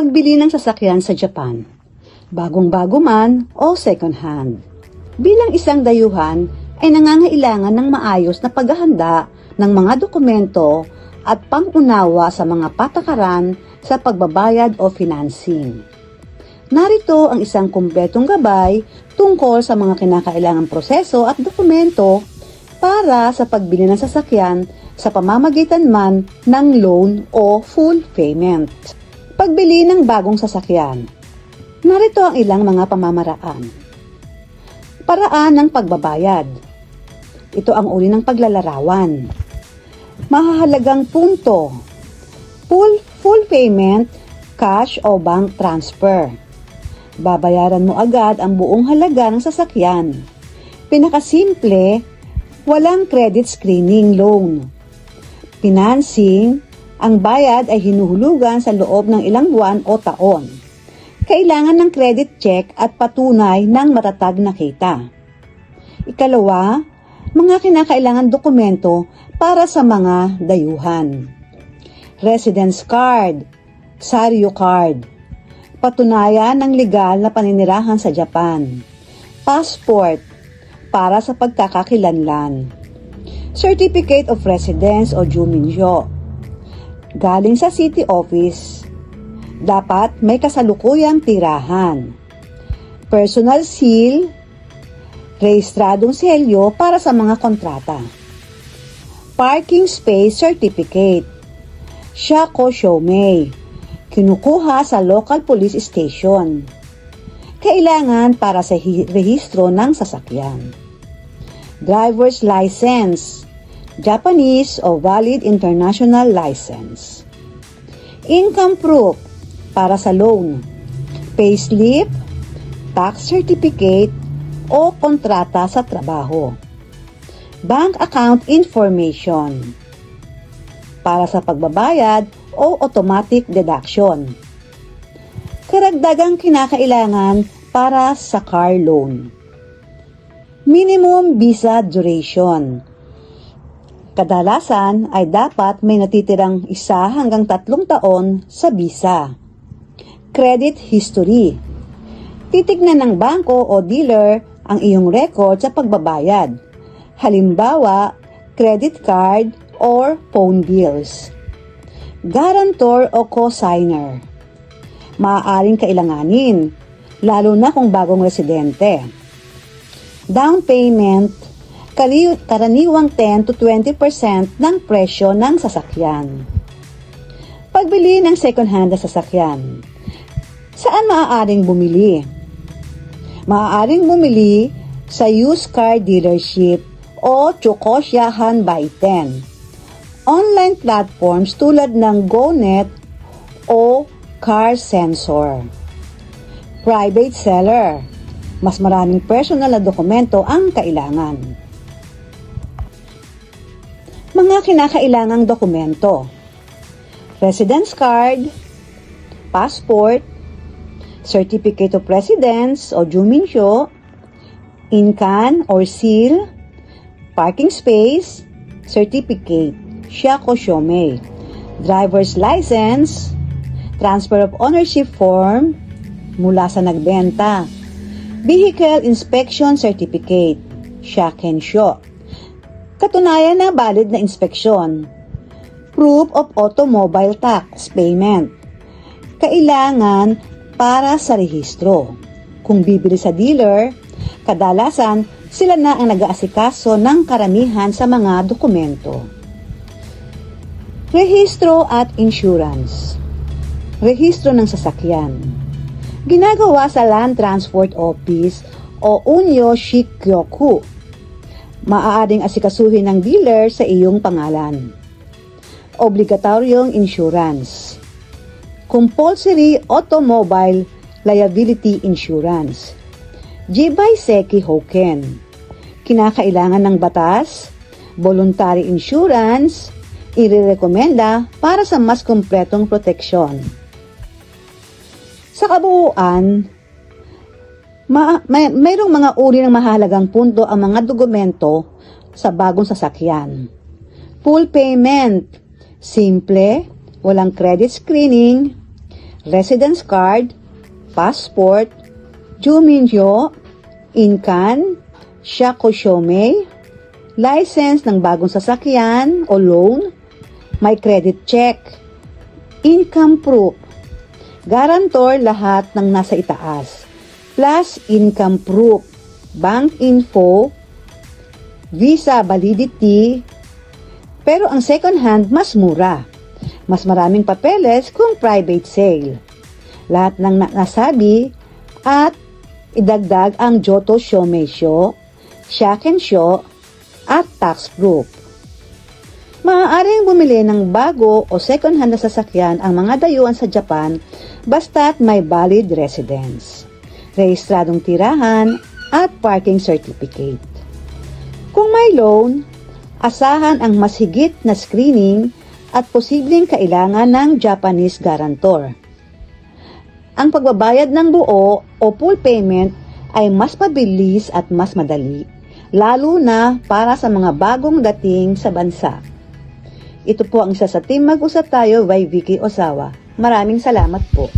pagbili ng sasakyan sa Japan, bagong-bago man o second hand. Bilang isang dayuhan ay nangangailangan ng maayos na paghahanda ng mga dokumento at pangunawa sa mga patakaran sa pagbabayad o financing. Narito ang isang kumpletong gabay tungkol sa mga kinakailangang proseso at dokumento para sa pagbili ng sasakyan sa pamamagitan man ng loan o full payment. Pagbili ng bagong sasakyan. Narito ang ilang mga pamamaraan. Paraan ng pagbabayad. Ito ang uri ng paglalarawan. Mahahalagang punto. Full, full payment, cash o bank transfer. Babayaran mo agad ang buong halaga ng sasakyan. Pinakasimple, walang credit screening loan. Financing, ang bayad ay hinuhulugan sa loob ng ilang buwan o taon. Kailangan ng credit check at patunay ng matatag na kita. Ikalawa, mga kinakailangan dokumento para sa mga dayuhan. Residence card, Saryo card, patunayan ng legal na paninirahan sa Japan. Passport, para sa pagkakakilanlan. Certificate of Residence o Juminjo, galing sa city office. Dapat may kasalukuyang tirahan. Personal seal, rehistradong selyo para sa mga kontrata. Parking space certificate. Shako Shomei. Kinukuha sa local police station. Kailangan para sa hi- rehistro ng sasakyan. Driver's license. Japanese o valid international license. Income proof para sa loan. Payslip, tax certificate o kontrata sa trabaho. Bank account information para sa pagbabayad o automatic deduction. Karagdagang kinakailangan para sa car loan. Minimum visa duration. Kadalasan ay dapat may natitirang isa hanggang tatlong taon sa visa. Credit history. Titignan ng bangko o dealer ang iyong record sa pagbabayad. Halimbawa, credit card or phone bills. Guarantor o co-signer. Maaaring kailanganin, lalo na kung bagong residente. Down payment, karaniwang 10 to 20% ng presyo ng sasakyan. Pagbili ng second-hand na sasakyan. Saan maaaring bumili? Maaaring bumili sa used car dealership o Chukosyahan by 10. Online platforms tulad ng GoNet o Car Sensor. Private seller. Mas maraming personal na dokumento ang kailangan. Mga kinakailangang dokumento. Residence card, passport, certificate of residence o juminsyo, incan or seal, parking space, certificate, Shako Shomei, driver's license, transfer of ownership form mula sa nagbenta, vehicle inspection certificate, Shakensho, katunayan na valid na inspeksyon, proof of automobile tax payment, kailangan para sa rehistro. Kung bibili sa dealer, kadalasan sila na ang nag-aasikaso ng karamihan sa mga dokumento. Rehistro at insurance. Rehistro ng sasakyan. Ginagawa sa Land Transport Office o Unyo Shikyoku. Maaaring asikasuhin ng dealer sa iyong pangalan. Obligatoryong insurance. Compulsory Automobile Liability Insurance. Jibay Seki Hoken. Kinakailangan ng batas, voluntary insurance, irerekomenda para sa mas kumpletong proteksyon. Sa kabuuan, ma- may, mayroong mga uri ng mahalagang punto ang mga dokumento sa bagong sasakyan. Full payment, simple, walang credit screening, residence card, passport, Juminyo, Incan, Shakoshome, license ng bagong sasakyan o loan, may credit check, income proof, guarantor lahat ng nasa itaas, plus income proof, bank info, visa validity, pero ang second hand mas mura. Mas maraming papeles kung private sale. Lahat ng na- nasabi at idagdag ang Joto Shomesho, Shakensho at tax proof. Maaaring bumili ng bago o second hand na sasakyan ang mga dayuhan sa Japan basta't may valid residence, rehistradong tirahan at parking certificate. Kung may loan, asahan ang mas higit na screening at posibleng kailangan ng Japanese guarantor. Ang pagbabayad ng buo o full payment ay mas mabilis at mas madali, lalo na para sa mga bagong dating sa bansa. Ito po ang isa sa Team Mag-usap Tayo by Vicky Osawa. Maraming salamat po.